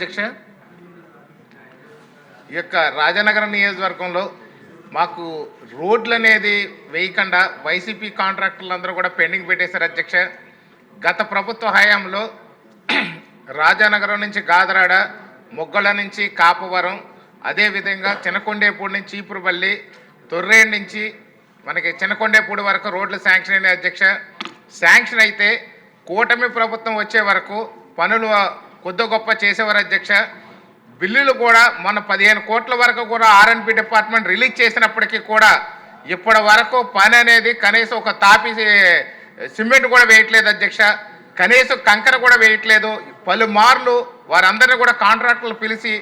అధ్యక్ష. ఈ యొక్క రాజనగరం నియోజకవర్గంలో మాకు రోడ్లు అనేది వేయకుండా వైసీపీ కాంట్రాక్టర్లు అందరూ కూడా పెండింగ్ పెట్టేశారు అధ్యక్ష. గత ప్రభుత్వ హయాంలో రాజానగరం నుంచి గాదరాడ మొగ్గల నుంచి కాపవరం అదేవిధంగా చినకొండేపూడి నుంచి చీపురుపల్లి తొర్రేడు నుంచి మనకి చినకొండేపూడి వరకు రోడ్లు శాంక్షన్ అయినాయి అధ్యక్ష. శాంక్షన్ అయితే కూటమి ప్రభుత్వం వచ్చే వరకు పనులు కొద్ది గొప్ప చేసేవారు అధ్యక్ష. బిల్లులు కూడా మన పదిహేను కోట్ల వరకు కూడా ఆర్ఎన్పి డిపార్ట్మెంట్ రిలీజ్ చేసినప్పటికీ కూడా ఇప్పటి వరకు పని అనేది కనీసం ఒక తాపి సిమెంట్ కూడా వేయట్లేదు అధ్యక్ష. కనీసం కంకర కూడా వేయట్లేదు. పలుమార్లు వారందరినీ కూడా కాంట్రాక్టర్లు పిలిచి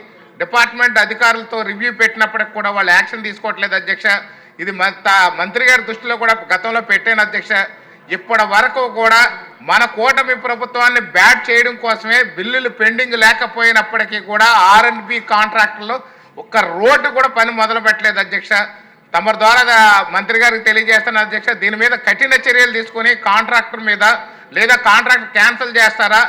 డిపార్ట్మెంట్ అధికారులతో రివ్యూ పెట్టినప్పటికి కూడా వాళ్ళు యాక్షన్ తీసుకోవట్లేదు అధ్యక్ష. ఇది మంత్రి గారి దృష్టిలో కూడా గతంలో పెట్టాను అధ్యక్ష. ఇప్పటి వరకు కూడా మన కూటమి ప్రభుత్వాన్ని బ్యాట్ చేయడం కోసమే బిల్లులు పెండింగ్ లేకపోయినప్పటికీ కూడా ఆర్ అండ్బి కాంట్రాక్టులు ఒక్క రోడ్డు కూడా పని మొదలు పెట్టలేదు అధ్యక్ష. తమ ద్వారా మంత్రి గారికి తెలియజేస్తున్న అధ్యక్ష దీని మీద కఠిన చర్యలు తీసుకొని కాంట్రాక్టర్ మీద లేదా కాంట్రాక్ట్ క్యాన్సిల్ చేస్తారా?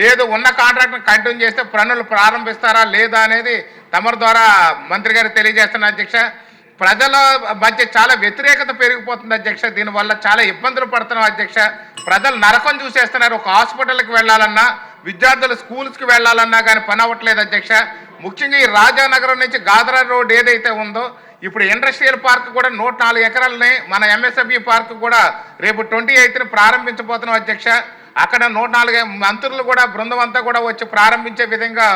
లేదు ఉన్న కాంట్రాక్ట్ని కంటిన్యూ చేస్తే పనులు ప్రారంభిస్తారా లేదా అనేది తమ ద్వారా మంత్రి గారికి తెలియజేస్తున్న అధ్యక్ష. ప్రజల మధ్య చాలా వ్యతిరేకత పెరిగిపోతుంది అధ్యక్ష. దీనివల్ల చాలా ఇబ్బందులు పడుతున్నాం అధ్యక్ష. ప్రజలు నరకం చూసేస్తున్నారు. ఒక హాస్పిటల్కి వెళ్ళాలన్నా విద్యార్థులు స్కూల్స్కి వెళ్ళాలన్నా కానీ పని అవ్వట్లేదు అధ్యక్ష. ముఖ్యంగా ఈ రాజానగరం నుంచి గాదరా రోడ్ ఏదైతే ఉందో ఇప్పుడు ఇండస్ట్రియల్ పార్క్ కూడా నూట నాలుగు ఎకరాలని మన ఎంఎస్ఎఫ్ఈ పార్క్ కూడా రేపు ట్వంటీ ఎయిత్ని ప్రారంభించబోతున్నాం అధ్యక్ష. అక్కడ నూట నాలుగు మంత్రులు కూడా బృందం అంతా కూడా వచ్చి ప్రారంభించే విధంగా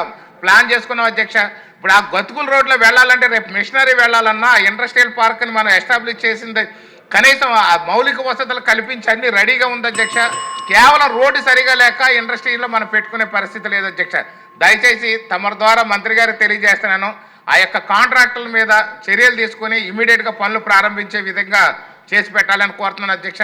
ప్లాన్ చేసుకున్నాం అధ్యక్ష. ఇప్పుడు ఆ గతుకుల రోడ్లో వెళ్ళాలంటే రేపు మిషనరీ వెళ్ళాలన్నా ఆ ఇండస్ట్రియల్ పార్క్ని మనం ఎస్టాబ్లిష్ చేసింది కనీసం ఆ మౌలిక వసతులు కల్పించి అన్ని రెడీగా ఉంది అధ్యక్ష. కేవలం రోడ్డు సరిగా లేక ఇండస్ట్రీలో మనం పెట్టుకునే పరిస్థితి లేదు అధ్యక్ష. దయచేసి తమరి ద్వారా మంత్రి గారికి తెలియజేస్తున్నాను. ఆ యొక్క కాంట్రాక్టుల మీద చర్యలు తీసుకొని ఇమీడియట్గా పనులు ప్రారంభించే విధంగా చేసి పెట్టాలని కోరుతున్నాను అధ్యక్ష.